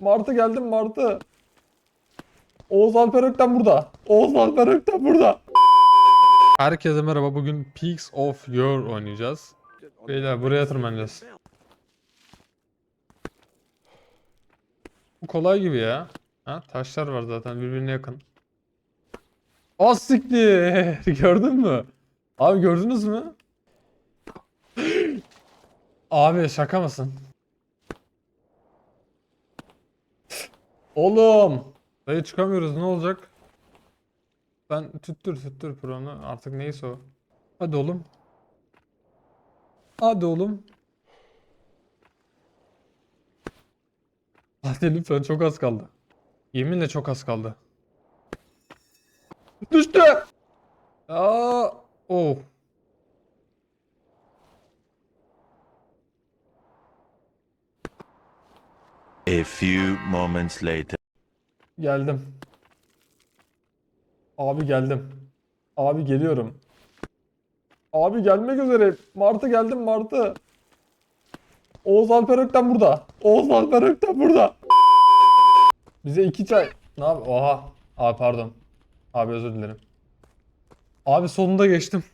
Martı geldim Martı. Oğuz Alper Ökten burada. Oğuz Alper Ökten burada. Herkese merhaba. Bugün Peaks of Your oynayacağız. Beyler buraya tırmanacağız. Bu kolay gibi ya. Ha, taşlar var zaten birbirine yakın. Az siktir. Gördün mü? Abi gördünüz mü? Abi şaka mısın? Oğlum. Dayı çıkamıyoruz ne olacak? Ben tüttür tüttür pronu artık neyse o. Hadi oğlum. Hadi oğlum. Hadi lütfen çok az kaldı. Yeminle çok az kaldı. Düştü. Aa, oh. A few moments later. Geldim. Abi geldim. Abi geliyorum. Abi gelmek üzere. Martı geldim Martı. Oğuz Alper Ökten burada. Oğuz Alper Ökten burada. Bize iki çay... Ne abi? Oha. Abi pardon. Abi özür dilerim. Abi sonunda geçtim.